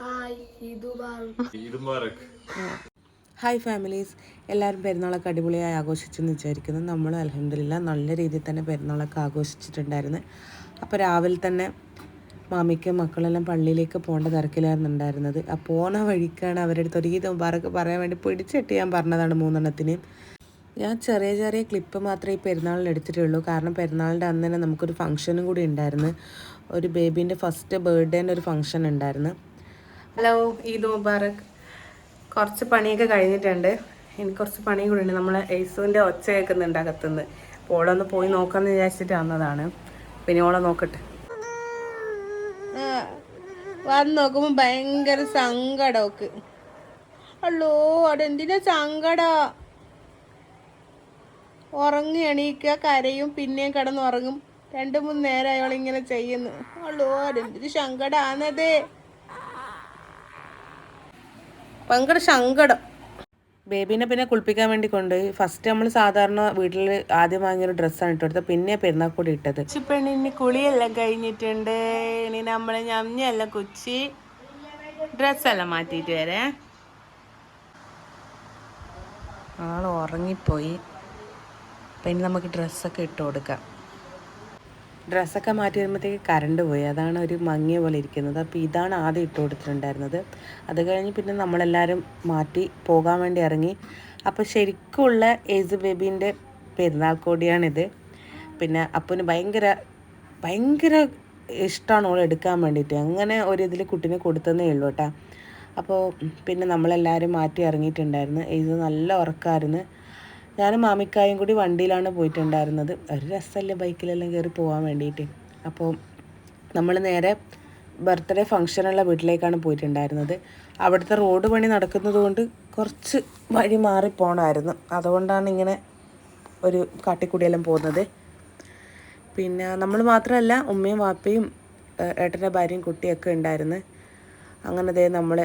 Hi Eid families. എല്ലാവരും പെരുന്നാളൊക്കെ അടിപൊളിയായി ആഘോഷിച്ചെന്ന് വിചാരിക്കുന്നു. നമ്മൾ അലഹമില്ല നല്ല രീതിയിൽ തന്നെ പെരുന്നാളൊക്കെ ആഘോഷിച്ചിട്ടുണ്ടായിരുന്നു. അപ്പോൾ രാവിലെ തന്നെ മാമിക്ക് മക്കളെല്ലാം പള്ളിയിലേക്ക് പോകേണ്ട തിരക്കിലായിരുന്നു ഉണ്ടായിരുന്നത്. ആ പോണ വഴിക്കാണ് അവരുടെ അടുത്ത് ഒരു ഈദ് മുബാറക്ക് പറയാൻ വേണ്ടി പിടിച്ചിട്ട് ഞാൻ പറഞ്ഞതാണ് മൂന്നെണ്ണത്തിന് ഞാൻ ചെറിയ ചെറിയ ക്ലിപ്പ് മാത്രമേ ഈ പെരുന്നാളിന് എടുത്തിട്ടുള്ളൂ. കാരണം പെരുന്നാളിന്റെ അന്ന് തന്നെ നമുക്കൊരു ഫംഗ്ഷനും കൂടി ഉണ്ടായിരുന്നു. ഒരു ബേബീന്റെ ഫസ്റ്റ് ബർത്ത്ഡേന്റെ ഒരു ഫംഗ്ഷൻ ഉണ്ടായിരുന്നു. ഹലോ ഈദ് മുബാറക്. കുറച്ച് പണിയൊക്കെ കഴിഞ്ഞിട്ടുണ്ട്. എനിക്ക് കുറച്ച് പണി കൂടി ഉണ്ട്. നമ്മളെ ഏസുവിന്റെ ഒച്ച കേൾക്കുന്നുണ്ട് അകത്തുനിന്ന്. അപ്പോൾ ഓളെ ഒന്ന് പോയി നോക്കാമെന്ന് വിചാരിച്ചിട്ട് വന്നതാണ്. പിന്നെ ഓളെ നോക്കട്ടെ. വന്ന് നോക്കുമ്പോൾ ഭയങ്കര സങ്കടമൊക്കെ അല്ലോ അതെന്തിനാ സങ്കട? ഉറങ്ങി എണീക്കുക കരയും പിന്നെയും കിടന്ന് ഉറങ്ങും രണ്ട് മൂന്ന് നേരം അയാളിങ്ങനെ ചെയ്യുന്നു. അല്ലോ എന്തൊരു സങ്കടാന്നതേ ഭയങ്കര സങ്കടം. ബേബീനെ പിന്നെ കുളിപ്പിക്കാൻ വേണ്ടി കൊണ്ടുപോയി ഫസ്റ്റ് നമ്മൾ സാധാരണ വീട്ടിൽ ആദ്യം വാങ്ങിയൊരു ഡ്രസ്സാണ് ഇട്ടെടുത്തത്. പിന്നെ പെരുന്നാൾ കൂടി ഇട്ടത് പെണ്ണിന് കുളിയെല്ലാം കഴിഞ്ഞിട്ടുണ്ട്. ഇനി നമ്മൾ ഞഞ്ഞെല്ലാം കുച്ചി ഡ്രസ്സെല്ലാം മാറ്റിയിട്ട് വരെ. ആൾ ഉറങ്ങിപ്പോയി. അപ്പം ഇനി നമുക്ക് ഡ്രസ്സൊക്കെ ഇട്ട് കൊടുക്കാം. ഡ്രസ്സൊക്കെ മാറ്റി വരുമ്പോഴത്തേക്ക് കറണ്ട് പോയി. അതാണ് ഒരു മങ്ങിയ പോലെ ഇരിക്കുന്നത്. അപ്പോൾ ഇതാണ് ആദ്യം ഇട്ട് കൊടുത്തിട്ടുണ്ടായിരുന്നത്. അത് കഴിഞ്ഞ് പിന്നെ നമ്മളെല്ലാവരും മാറ്റി പോകാൻ വേണ്ടി ഇറങ്ങി. അപ്പോൾ ശരിക്കുള്ള ഏജ് ബേബീന്റെ പെരുന്നാൾ കോടിയാണിത്. പിന്നെ അപ്പന് ഭയങ്കര ഭയങ്കര ഇഷ്ടമാണ് ഓൾ എടുക്കാൻ വേണ്ടിയിട്ട്. അങ്ങനെ ഒരു ഇതിൽ കുട്ടീനെ കൊടുത്തതേ ഉള്ളൂ കേട്ടോ. അപ്പോൾ പിന്നെ നമ്മളെല്ലാവരും മാറ്റി ഇറങ്ങിയിട്ടുണ്ടായിരുന്നു. ഇത് നല്ല ഉറക്കമായിരുന്നു ഞാനും മാമിക്കായും കൂടി വണ്ടിയിലാണ് പോയിട്ടുണ്ടായിരുന്നത്. ഒരു രസമല്ലേ ബൈക്കിലെല്ലാം കയറി പോകാൻ വേണ്ടിയിട്ട്. അപ്പോൾ നമ്മൾ നേരെ ബർത്ത്ഡേ ഫംഗ്ഷനുള്ള വീട്ടിലേക്കാണ് പോയിട്ടുണ്ടായിരുന്നത്. അവിടുത്തെ റോഡ് പണി നടക്കുന്നത് കൊണ്ട് കുറച്ച് വഴി മാറി പോകണമായിരുന്നു അതുകൊണ്ടാണ് ഇങ്ങനെ ഒരു കാട്ടിക്കൂടിയെല്ലാം പോകുന്നത്. പിന്നെ നമ്മൾ മാത്രമല്ല ഉമ്മയും വാപ്പയും ഏട്ടന്റെ ഭാര്യയും കുട്ടിയൊക്കെ ഉണ്ടായിരുന്നു. അങ്ങനെ ദേ നമ്മൾ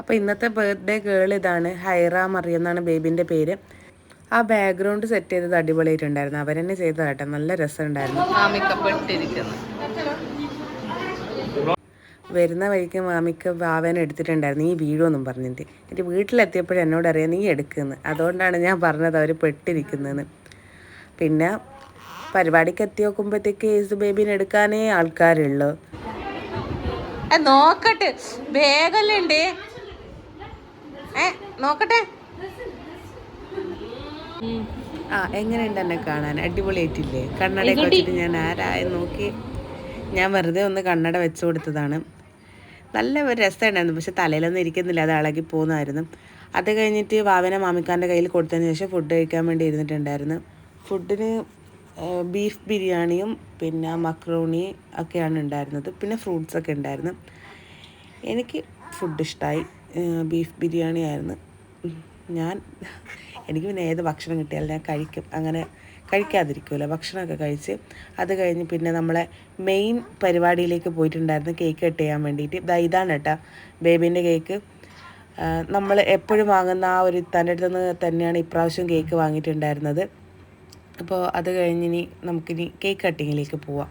അപ്പോൾ ഇന്നത്തെ ബർത്ത്ഡേ ഗേൾ ഇതാണ് ഹൈറ മറിയെന്നാണ് ബേബിന്റെ പേര്. ആ ബാക്ക്ഗ്രൗണ്ട് സെറ്റ് ചെയ്തത് അടിപൊളിയായിട്ടുണ്ടായിരുന്നു. അവർ തന്നെ ചെയ്തതാട്ടെ നല്ല രസമുണ്ടായിരുന്നു. വരുന്ന വഴിക്ക് മാമിക്ക് വാവേനെ എടുത്തിട്ടുണ്ടായിരുന്നു. ഈ വീഴുമെന്നും പറഞ്ഞിട്ട്. എന്നിട്ട് വീട്ടിലെത്തിയപ്പോഴും എന്നോട് അറിയാം നീ എടുക്കുന്നു. അതുകൊണ്ടാണ് ഞാൻ പറഞ്ഞത് അവർ പെട്ടിരിക്കുന്നതെന്ന് പിന്നെ പരിപാടിക്ക് എത്തി നോക്കുമ്പോഴത്തേക്ക് ഏസ് ബേബിനെ എടുക്കാനേ ആൾക്കാരുള്ളൂ. നോക്കട്ടെ. വേഗല്ലേ ഉണ്ട് ഏ നോക്കട്ടെ. ആ എങ്ങനെയുണ്ട് എന്നെ കാണാൻ? അടിപൊളിയായിട്ടില്ലേ? കണ്ണടയൊക്കെ വെച്ചിട്ട് ഞാൻ ആരായി നോക്കി. ഞാൻ വെറുതെ ഒന്ന് കണ്ണട വെച്ചു കൊടുത്തതാണ്. നല്ല ഒരു രസമുണ്ടായിരുന്നു. പക്ഷെ തലയിലൊന്നും ഇരിക്കുന്നില്ല. അത് ഇളകി പോകുന്നതായിരുന്നു. അത് കഴിഞ്ഞിട്ട് വാവനെ മാമിക്കാന്റെ കയ്യിൽ കൊടുത്തതിന് ശേഷം ഫുഡ് കഴിക്കാൻ വേണ്ടി ഇരുന്നിട്ടുണ്ടായിരുന്നു. ഫുഡിന് ബീഫ് ബിരിയാണിയും പിന്നെ മക്രോണി ഒക്കെയാണ് ഉണ്ടായിരുന്നത്. പിന്നെ ഫ്രൂട്ട്സ് ഒക്കെ ഉണ്ടായിരുന്നു. എനിക്ക് ഫുഡ് ഇഷ്ടമായി ബീഫ് ബിരിയാണി ആയിരുന്നു ഞാൻ എനിക്ക് പിന്നെ ഏത് ഭക്ഷണം കിട്ടിയാലും ഞാൻ കഴിക്കും. അങ്ങനെ കഴിക്കാതിരിക്കുമല്ലോ ഭക്ഷണമൊക്കെ കഴിച്ച് അത് കഴിഞ്ഞ് പിന്നെ നമ്മളെ മെയിൻ പരിപാടിയിലേക്ക് പോയിട്ടുണ്ടായിരുന്നു കേക്ക് കട്ട് ചെയ്യാൻ വേണ്ടിയിട്ട്. ഇതാ ഇതാണ് കേട്ടോ ബേബീന്റെ കേക്ക് നമ്മൾ എപ്പോഴും വാങ്ങുന്ന ആ ഒരു തന്റെ അടുത്ത് നിന്ന് തന്നെയാണ് ഇപ്രാവശ്യം കേക്ക് വാങ്ങിയിട്ടുണ്ടായിരുന്നത്. അപ്പോൾ അത് കഴിഞ്ഞിനി നമുക്കിനി കേക്ക് കട്ടിങ്ങിലേക്ക് പോവാം.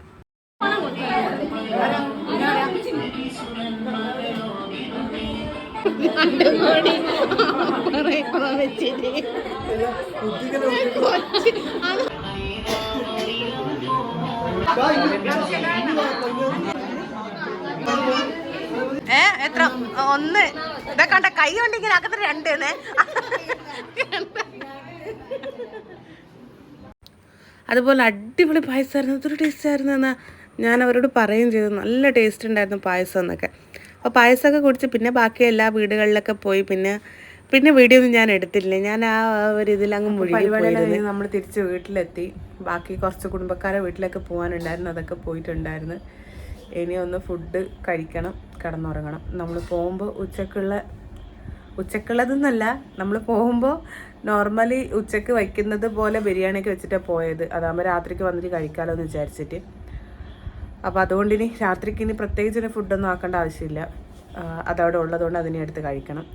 ഏ എത്ര? ഒന്ന്. ഇതൊക്കെ കണ്ട കൈ ഉണ്ടെങ്കിൽ അകത്ത് രണ്ട് അതുപോലെ അടിപൊളി പായസമായിരുന്നു. അതൊരു ടേസ്റ്റ് ആയിരുന്നു എന്നാ ഞാൻ അവരോട് പറയുകയും ചെയ്തു. നല്ല ടേസ്റ്റ് ഉണ്ടായിരുന്നു പായസം എന്നൊക്കെ. അപ്പോൾ പായസമൊക്കെ കുടിച്ച് പിന്നെ ബാക്കി എല്ലാ വീടുകളിലൊക്കെ പോയി പിന്നെ പിന്നെ വീഡിയോ ഒന്നും ഞാൻ എടുത്തില്ല. ഞാൻ ആ ഒരു ഇതിലങ്ങ് മുഴുവൻ നമ്മൾ തിരിച്ച് വീട്ടിലെത്തി. ബാക്കി കുറച്ച് കുടുംബക്കാരെ വീട്ടിലൊക്കെ പോകാനുണ്ടായിരുന്നു. അതൊക്കെ പോയിട്ടുണ്ടായിരുന്നു. ഇനി ഒന്ന് ഫുഡ് കഴിക്കണം കിടന്നുറങ്ങണം. നമ്മൾ പോകുമ്പോൾ ഉച്ചക്കുള്ള ഉച്ചക്കുള്ളതെന്നല്ല നമ്മൾ പോകുമ്പോൾ നോർമലി ഉച്ചയ്ക്ക് വയ്ക്കുന്നത് പോലെ ബിരിയാണിയൊക്കെ വെച്ചിട്ടാണ് പോയത്. അതാകുമ്പോൾ രാത്രിക്ക് വന്നിട്ട് കഴിക്കാമല്ലോ എന്ന് വിചാരിച്ചിട്ട്. അപ്പോൾ അതുകൊണ്ട് ഇനി രാത്രിക്ക് ഇനി പ്രത്യേകിച്ച് ഇനി ഫുഡൊന്നും ആക്കേണ്ട ആവശ്യമില്ല. അതവിടെ ഉള്ളതുകൊണ്ട് അതിനെ എടുത്ത് കഴിക്കണം.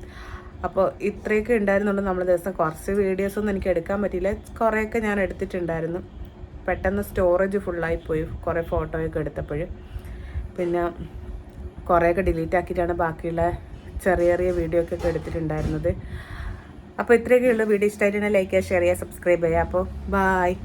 അപ്പോൾ ഇത്രയൊക്കെ ഉണ്ടായിരുന്നുള്ളൂ നമ്മൾ ദിവസം. കുറച്ച് വീഡിയോസൊന്നും എനിക്ക് എടുക്കാൻ പറ്റിയില്ല. കുറേയൊക്കെ ഞാൻ എടുത്തിട്ടുണ്ടായിരുന്നു. പെട്ടെന്ന് സ്റ്റോറേജ് ഫുള്ളായി പോയി. കുറേ ഫോട്ടോയൊക്കെ എടുത്തപ്പോൾ പിന്നെ കുറേയൊക്കെ ഡിലീറ്റ് ആക്കിയിട്ടാണ് ബാക്കിയുള്ള ചെറിയ ചെറിയ വീഡിയോ ഒക്കെ എടുത്തിട്ടുണ്ടായിരുന്നത്. അപ്പോൾ ഇത്രയൊക്കെ ഉള്ളൂ. വീഡിയോ ഇഷ്ടമായിട്ടുണ്ടെങ്കിൽ ലൈക്ക് ചെയ്യുക ഷെയർ ചെയ്യുക സബ്സ്ക്രൈബ് ചെയ്യുക. അപ്പോൾ ബായ്